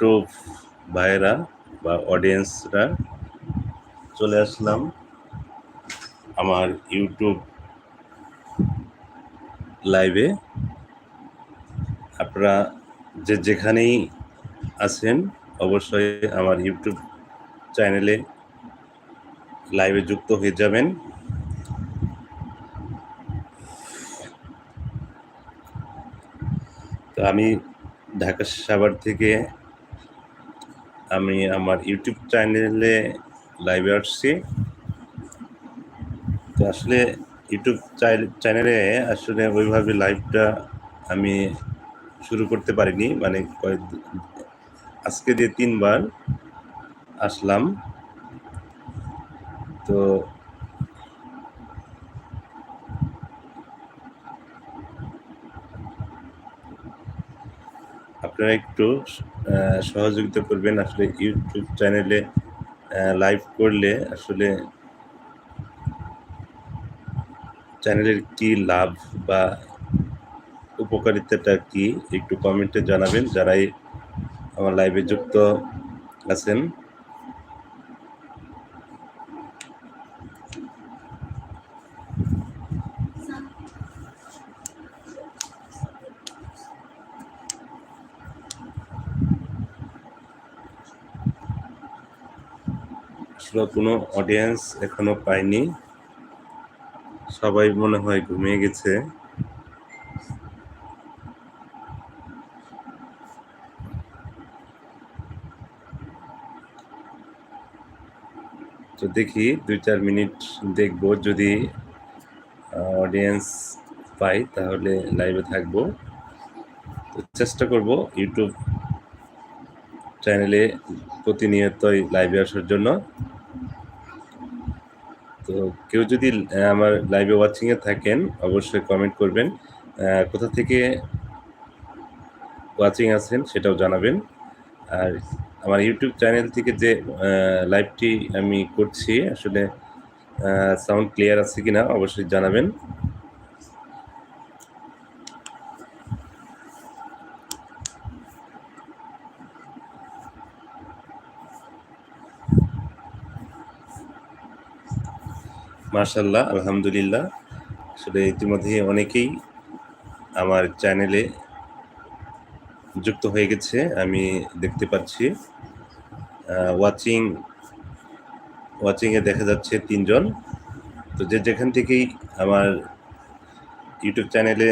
YouTube ভাইয়েরা বা অডিয়েন্সরা চলে আসলাম আমার ইউটিউব লাইভে আপনারা যে যেখানেই আছেন, অবশ্যই আমার ইউটিউব চ্যানেলে লাইভে যুক্ত হয়ে যাবেন। তো আমি ঢাকা সাভার থেকে আমি আমার ইউটিউব চ্যানেলে লাইভে আসছি। তো আসলে ইউটিউব চ্যানেলে আসলে ওইভাবে লাইভটা আমি শুরু করতে পারিনি। মানে কয়েক আজকে দিয়ে তিনবার আসলাম। তো আপনারা একটু সহযোগিতা করবেন। আসলে ইউটিউব চ্যানেলে লাইভ করলে আসলে চ্যানেলের কি লাভ বা উপকারিতাটা কি একটু কমেন্টে জানাবেন। যারাই আমার লাইভে যুক্ত আছেন আসলে কোনো অডিয়েন্স এখনও পাইনি সবাই মনে হয় ঘুমিয়ে গেছে। তো দেখি দুই চার মিনিট দেখব, যদি অডিয়েন্স পাই তাহলে লাইভে থাকব। তো চেষ্টা করব ইউটিউব চ্যানেলে প্রতিনিয়তই লাইভে আসার জন্য। তো কেউ যদি আমার লাইভে ওয়াচিংয়ে থাকেন, অবশ্যই কমেন্ট করবেন। কোথা থেকে ওয়াচিং আছেন সেটাও জানাবেন। আর আমার ইউটিউব চ্যানেল থেকে যে লাইভটি আমি করছি, আসলে সাউন্ড ক্লিয়ার আছে কিনা অবশ্যই জানাবেন। মার্শাল্লাহ আলহামদুলিল্লাহ। আসলে ইতিমধ্যে অনেকেই আমার চ্যানেলে যুক্ত হয়ে গেছে, আমি দেখতে পাচ্ছি। ওয়াচিং ওয়াচিংয়ে দেখা যাচ্ছে তিনজন। তো যে যেখান থেকেই আমার ইউটিউব চ্যানেলে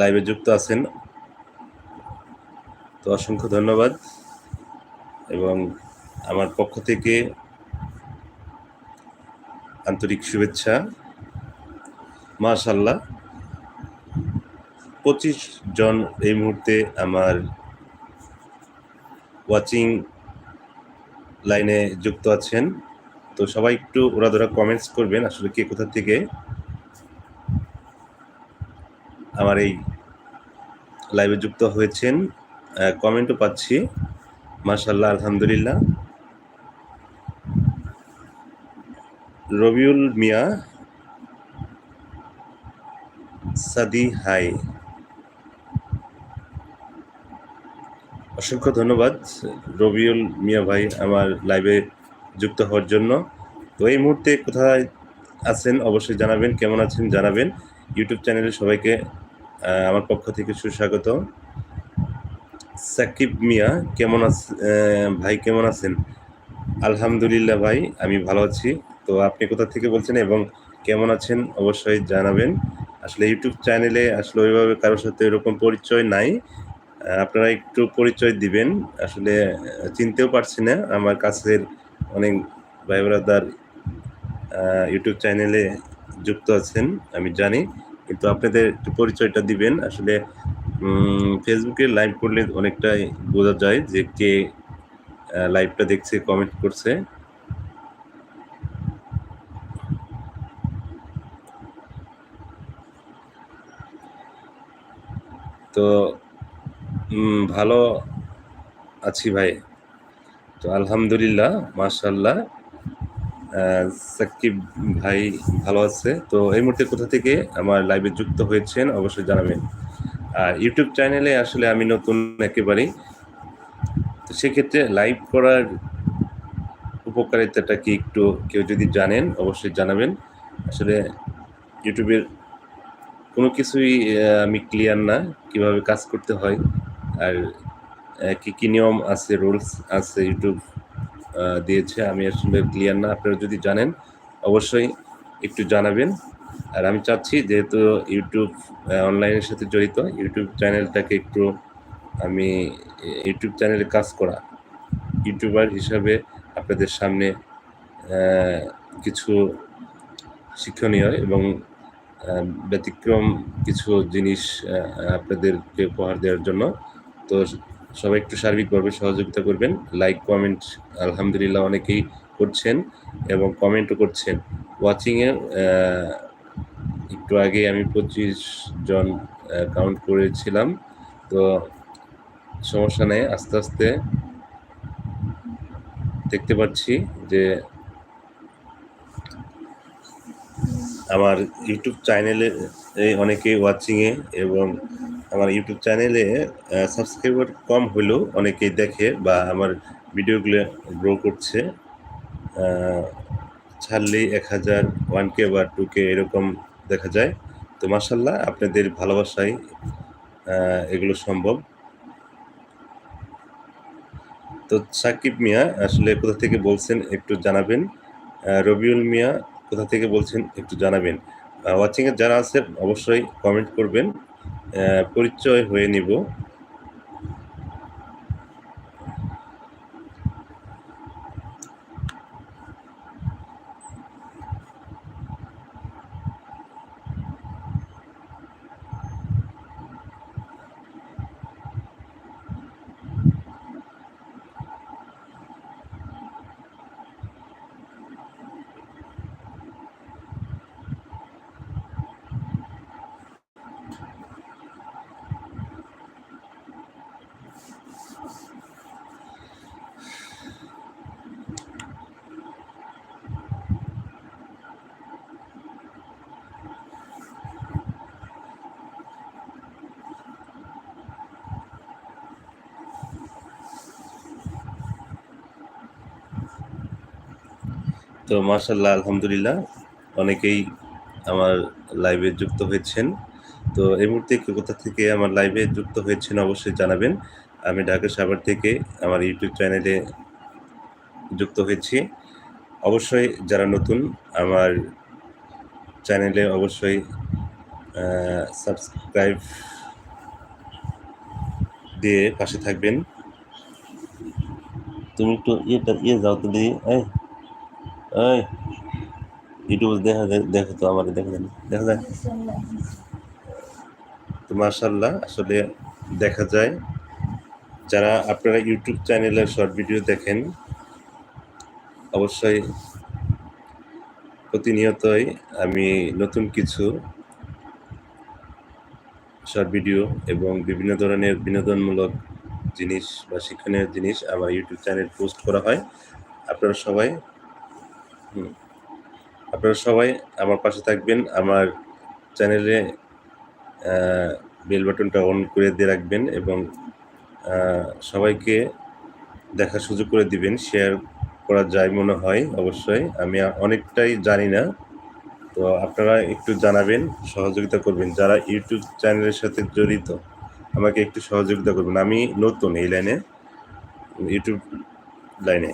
লাইভে যুক্ত আছেন, তো অসংখ্য ধন্যবাদ। এবং আমার পক্ষ থেকে আন্তরিক শুভেচ্ছা। মাশাল্লাহ পঁচিশ জন এই মুহূর্তে আমার ওয়াচিং লাইনে যুক্ত আছেন। তো সবাই একটু ওরা ধরা কমেন্টস করবেন, আসলে কে কোথা থেকে। আমার এই লাইভে যুক্ত হয়েছেন। কমেন্টও পাচ্ছি। মাশাল্লাহ আলহামদুলিল্লাহ। রবিউল মিয়া সাদি হাই। অসংখ্য ধন্যবাদ রবিউল মিয়া ভাই আমার লাইভে যুক্ত হওয়ার জন্য। তো এই মুহূর্তে কোথায় আছেন অবশ্যই জানাবেন, কেমন আছেন জানাবেন। ইউটিউব চ্যানেলে সবাইকে আমার পক্ষ থেকে সুস্বাগত। সাকিব মিয়া, কেমন আছে ভাই কেমন আছেন? আলহামদুলিল্লাহ ভাই, আমি ভালো আছি। তো আপনি কোথা থেকে বলছেন এবং কেমন আছেন অবশ্যই জানাবেন। আসলে ইউটিউব চ্যানেলে আসলে ওইভাবে কারোর সাথে এরকম পরিচয় নাই। আপনারা একটু পরিচয় দিবেন। আসলে চিনতেও পারছি না। আমার কাছের অনেক ভাই ব্রাদার ইউটিউব চ্যানেলে যুক্ত আছেন, আমি জানি। কিন্তু আপনাদের একটু পরিচয়টা দিবেন। আসলে ফেসবুকে লাইভ করলে অনেকটাই বোঝা যায় যে কে লাইভটা দেখছে কমেন্ট করছে। তো ভালো আছি ভাই। তো আলহামদুলিল্লাহ মাশাল্লাহ সাকিব ভাই ভালো আছে। তো এই মুহূর্তে কোথা থেকে আমার লাইভে যুক্ত হয়েছেন অবশ্যই জানাবেন। আর ইউটিউব চ্যানেলে আসলে আমি নতুন একেবারেই। তো সেক্ষেত্রে লাইভ করার উপকারিতাটা কি একটু কেউ যদি জানেন, অবশ্যই জানাবেন। আসলে ইউটিউবের কোনো কিছুই আমি ক্লিয়ার না কীভাবে কাজ করতে হয়। আর কি কি নিয়ম আছে রুলস আছে ইউটিউব দিয়েছে, আমি আসলে ক্লিয়ার না। আপনারা যদি জানেন, অবশ্যই একটু জানাবেন। আর আমি চাচ্ছি, যেহেতু ইউটিউব অনলাইনের সাথে জড়িত ইউটিউব চ্যানেলটাকে একটু আমি ইউটিউব চ্যানেলে কাজ করা। ইউটিউবার হিসাবে আপনাদের সামনে কিছু শিক্ষণীয় এবং ব্যতিক্রম কিছু জিনিস আপনাদেরকে উপহার দেওয়ার জন্য। তো সবাই একটু সার্বিকভাবে সহযোগিতা করবেন। লাইক কমেন্ট আলহামদুলিল্লাহ অনেকেই করছেন এবং কমেন্টও করছেন। ওয়াচিংয়ে একটু আগে আমি পঁচিশ জন কাউন্ট করেছিলাম। তো সমস্যা নেই, আস্তে আস্তে দেখতে পাচ্ছি যে আমার ইউটিউব চ্যানেলে অনেকে ওয়াচিংয়ে এবং আমার ইউটিউব চ্যানেলে সাবস্ক্রাইবার কম হলেও অনেকেই দেখে বা আমার ভিডিওগুলো গ্রো করছে। ছাড়লেই এক হাজার ওয়ান কে বা টু কে এরকম দেখা যায়। তো মাসাল্লাহ আপনাদের ভালোবাসায় এগুলো সম্ভব। তো সাকিব মিয়া আসলে কোথা থেকে বলছেন একটু জানাবেন। রবিউল মিয়া কোথা থেকে বলছেন একটু জানাবেন। ওয়াচিংয়ে যারা আছে অবশ্যই কমেন্ট করবেন। পরিচয় হয়ে নিব। তো মাশাল্লাহ আলহামদুলিল্লাহ। অনেকেই আমার লাইভে যুক্ত হয়েছেন। তো এই মুহূর্তে কোথা থেকে আমার লাইভে যুক্ত হয়েছেন অবশ্যই জানাবেন। আমি ঢাকা সাভার থেকে আমার ইউটিউব চ্যানেলে যুক্ত হয়েছি। অবশ্যই যারা নতুন, আমার চ্যানেলে অবশ্যই সাবস্ক্রাইব দিয়ে পাশে থাকবেন। তুমি একটু ইয়েটা ইয়ে যাও তো দিদি এই। ইউটিউব দেখা দেখো তো আমার, দেখা দেখা যায়। তো মার্শাল্লাহ আসলে দেখা যায়। যারা আপনারা ইউটিউব চ্যানেলের শর্ট ভিডিও দেখেন, অবশ্যই প্রতিনিয়তই আমি নতুন কিছু শর্ট ভিডিও এবং বিভিন্ন ধরনের বিনোদনমূলক জিনিস বা শিক্ষণীয় জিনিস আমার ইউটিউব চ্যানেল পোস্ট করা হয়। আপনারা সবাই আপনারা সবাই আমার পাশে থাকবেন, আমার চ্যানেলে বেল বাটনটা অন করে দিয়ে রাখবেন এবং সবাইকে দেখার সুযোগ করে দিবেন শেয়ার করা যায় মনে হয়, অবশ্যই। আমি অনেকটাই জানি না, তো আপনারা একটু জানাবেন, সহযোগিতা করবেন। যারা ইউটিউব চ্যানেলের সাথে জড়িত, আমাকে একটু সহযোগিতা করবেন। আমি নতুন এই লাইনে, ইউটিউব লাইনে।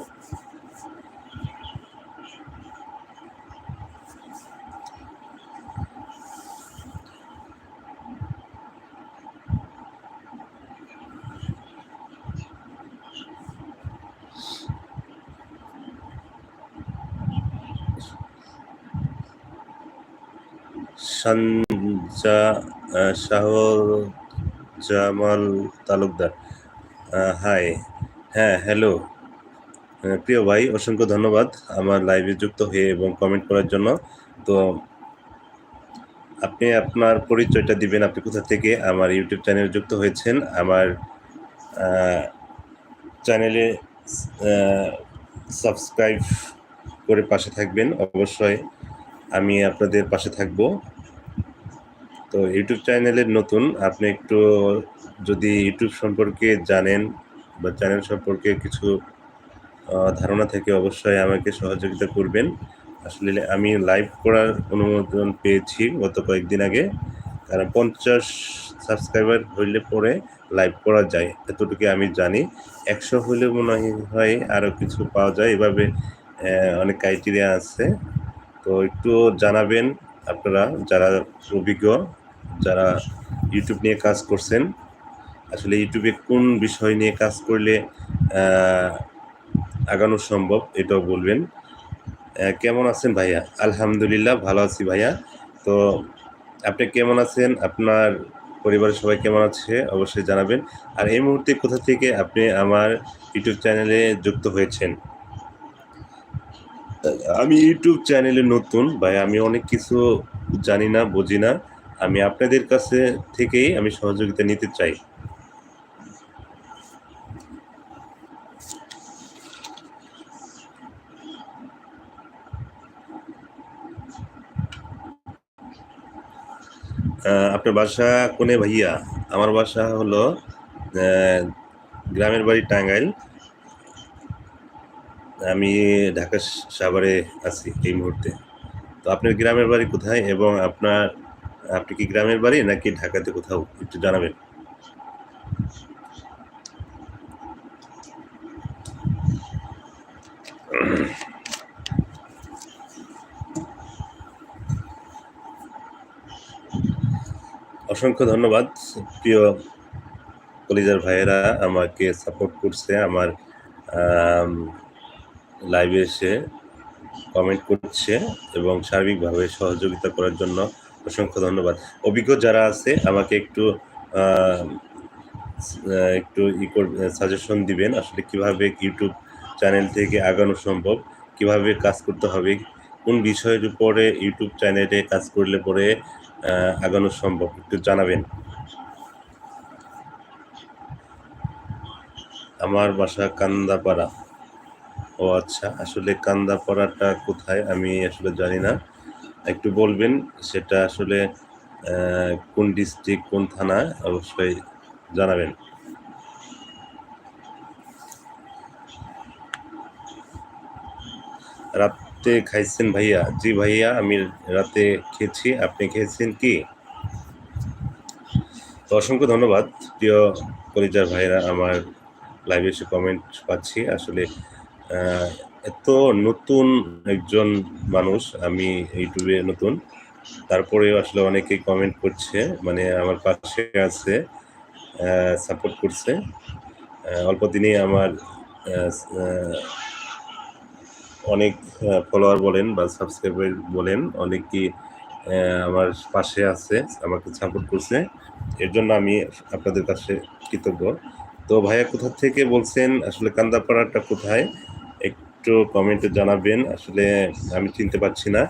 জামাল তালুকদার। হাই হ্যাঁ হ্যালো প্রিয় ভাই, অসংখ্য ধন্যবাদ আমার লাইভে যুক্ত হয়ে এবং কমেন্ট করার জন্য। তো আপনি আপনার পরিচয়টা দিবেন, আপনি কোথা থেকে আমার ইউটিউব চ্যানেলে যুক্ত হয়েছেন। আমার চ্যানেলে সাবস্ক্রাইব করে পাশে থাকবেন। অবশ্যই আমি আপনাদের পাশে থাকব। তো ইউটিউব চ্যানেলের নতুন, আপনি একটু যদি ইউটিউব সম্পর্কে জানেন বা চ্যানেল সম্পর্কে কিছু ধারণা থেকে অবশ্যই আমাকে সহযোগিতা করবেন। আসলে আমি লাইভ করার অনুমোদন পেয়েছি গত কয়েকদিন আগে, কারণ পঞ্চাশ সাবস্ক্রাইবার হইলে পরে লাইভ করা যায়, এতটুকু আমি জানি। একশো হইলে মনে হয় আরও কিছু পাওয়া যায়, এভাবে অনেক ক্রাইটেরিয়া আছে। তো একটু জানাবেন আপনারা, যারা অভিজ্ঞ যারা ইউটিউব নিয়ে কাজ করছেন, আসলে ইউটিউবে কোন বিষয় নিয়ে কাজ করলে আগানো সম্ভব এটাও বলবেন। কেমন আছেন ভাইয়া? আলহামদুলিল্লাহ ভালো আছি ভাইয়া। তো আপনি কেমন আছেন? আপনার পরিবারের সবাই কেমন আছে? অবশ্যই জানাবেন। আর এই মুহূর্তে কোথা থেকে আপনি আমার ইউটিউব চ্যানেলে যুক্ত হয়েছেন? আমি ইউটিউব চ্যানেলে নতুন। ভাই, আমি অনেক কিছু জানি না, বুঝি না। আমি আপনাদের কাছে থেকেই আমি সহযোগিতা নিতে চাই। আপনার বাসা কোনে ভাইয়া? আমার বাসা হলো গ্রামের বাড়ি টাঙ্গাইল। আমি ঢাকা সাভারে আছি এই মুহূর্তে। তো আপনার গ্রামের বাড়ি কোথায় এবং আপনার আপনি কি গ্রামের বাড়ি নাকি ঢাকাতে কোথাও একটু জানাবেন? অসংখ্য ধন্যবাদ। প্রিয় কলিজার ভাইয়েরা আমাকে সাপোর্ট করছে, আমার লাইভে এসে কমেন্ট করছে এবং সার্বিকভাবে সহযোগিতা করার জন্য অসংখ্য ধন্যবাদ। অভিজ্ঞ যারা আছে, আমাকে একটু একটু ই সাজেশন দিবেন আসলে কীভাবে ইউটিউব চ্যানেল থেকে আগানো সম্ভব, কীভাবে কাজ করতে হবে, কোন বিষয়ের উপরে ইউটিউব চ্যানেলে কাজ করলে পরে আগানো সম্ভব, একটু জানাবেন। আমার বাসা কান্দাপাড়া। ও আচ্ছা আসলে কান্দাপাড়াটা কোথায় আমি আসলে জানি না। একটু বলবেন সেটা আসলে কোন ডিস্ট্রিক্ট কোন থানা, অবশ্যই জানাবেন। রাতে খাইছেন ভাইয়া? জি ভাইয়া, আমি রাতে খেয়েছি। আপনি খেয়েছেন কি? তো অসংখ্য ধন্যবাদ। প্রিয় পরিচয় ভাইরা, আমার লাইভে এসে কমেন্ট পাচ্ছি। আসলে এত নতুন একজন মানুষ, আমি ইউটিউবে নতুন। তারপরেও আসলে অনেকে কমেন্ট করছে মানে আমার পাশে আছে সাপোর্ট করছে। অল্প দিনেই আমার অনেক ফলোয়ার বলেন বা সাবস্ক্রাইবার বলেন, অনেকেই আমার পাশে আছে, আমাকে সাপোর্ট করছে। এর জন্য আমি আপনাদের কাছে কৃতজ্ঞ। তো ভাইয়া কোথা থেকে বলছেন? আসলে কান্দাপাড়াটা কোথায়? একটু কমেন্টে জানাবেন। আসলে আমি চিনতে পারছি না।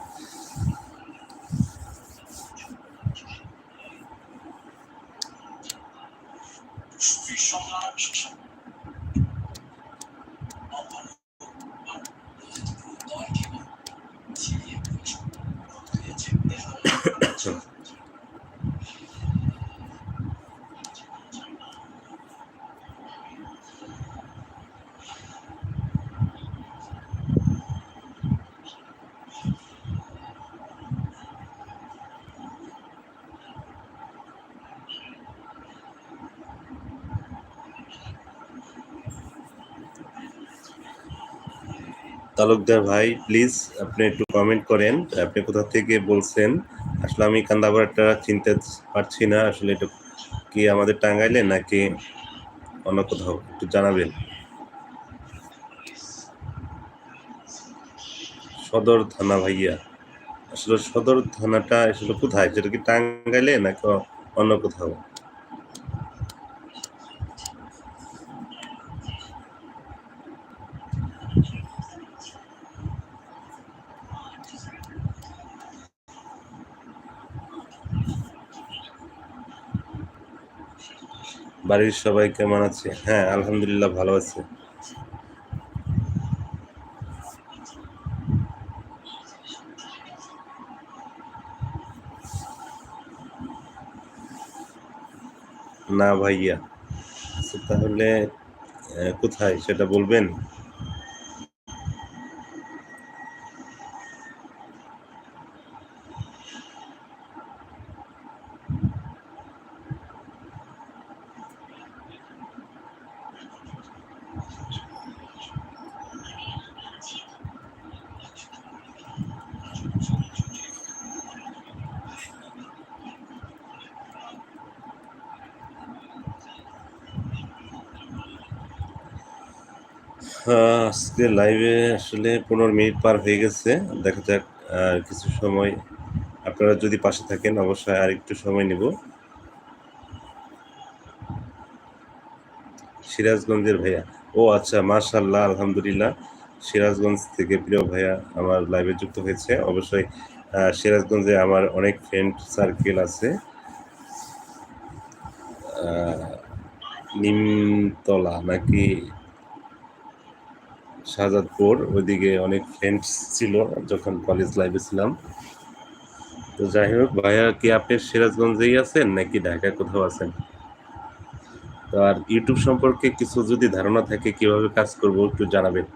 তালুকদার ভাই প্লিজ আপনি একটু কমেন্ট করেন। আপনি কোথা থেকে বলছেন? আসলে আমি কান্দাপাড়াটা চিনতে পারছি না। আসলে এটা কি আমাদের টাঙ্গাইলে নাকি অন্য কোথাও? একটু জানাবেন। সদর থানা ভাইয়া, আসলে সদর থানাটা আসলে কোথায়? সেটা কি টাঙ্গাইলে নাকি অন্য কোথাও? বাড়ির সবাই কেমন আছে? হ্যাঁ আলহামদুলিল্লাহ ভালো আছে। না ভাইয়া আচ্ছা, তাহলে কোথায় সেটা বলবেন? আজকে লাইভে আসলে পনেরো মিনিট পার হয়ে গেছে। দেখা যাক কিছু সময় আপনারা যদি পাশে থাকেন, অবশ্যই আর একটু সময় নেব। সিরাজগঞ্জের ভাইয়া। ও আচ্ছা মাশাল্লাহ আলহামদুলিল্লাহ। সিরাজগঞ্জ থেকে প্রিয় ভাইয়া আমার লাইভে যুক্ত হয়েছে। অবশ্যই সিরাজগঞ্জে আমার অনেক ফ্রেন্ড সার্কেল আছে। নিমতলা নাকি শাহজাদপুর, ওইদিকে অনেক ফ্রেন্ডস ছিল যখন কলেজ লাইফে ছিলাম। তো যাই হোক, ভাইয়া কি আপনি সিরাজগঞ্জেই আছেন নাকি ঢাকা কোথাও আছেন? তো আর ইউটিউব সম্পর্কে কিছু যদি ধারণা থাকে কীভাবে কাজ করব একটু জানাবেন।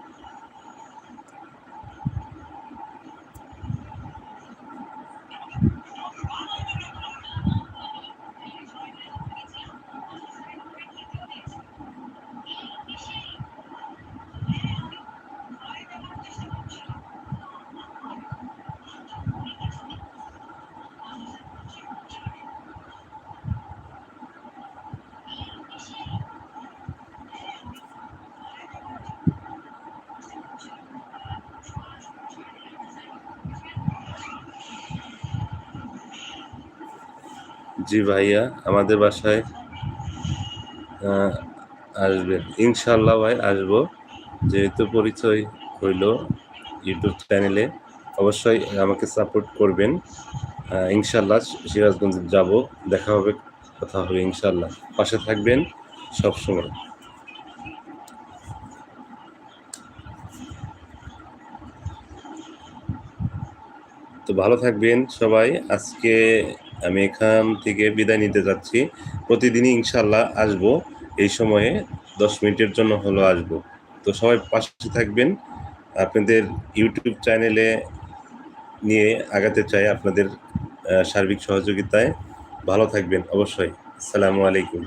জি ভাইয়া, আমাদের বাসায় আসবেন ইনশাল্লাহ ভাই, আসব। যেহেতু পরিচয় হইল ইউটিউব চ্যানেলে, অবশ্যই আমাকে সাপোর্ট করবেন। ইনশাল্লাহ সিরাজগঞ্জ যাব, দেখা হবে, কথা হবে ইনশাল্লাহ পাশে থাকবেন সব সময়। তো ভালো থাকবেন সবাই। আজকে আমি এখান থেকে বিদায় নিতে যাচ্ছি। প্রতিদিনই ইনশাল্লাহ আসব। এই সময়ে দশ মিনিটের জন্য হলো আসব। তো সবাই পাশে থাকবেন। আপনাদের ইউটিউব চ্যানেলে নিয়ে আগাতে চাই আপনাদের সার্বিক সহযোগিতায়। ভালো থাকবেন অবশ্যই। আসসালামু আলাইকুম।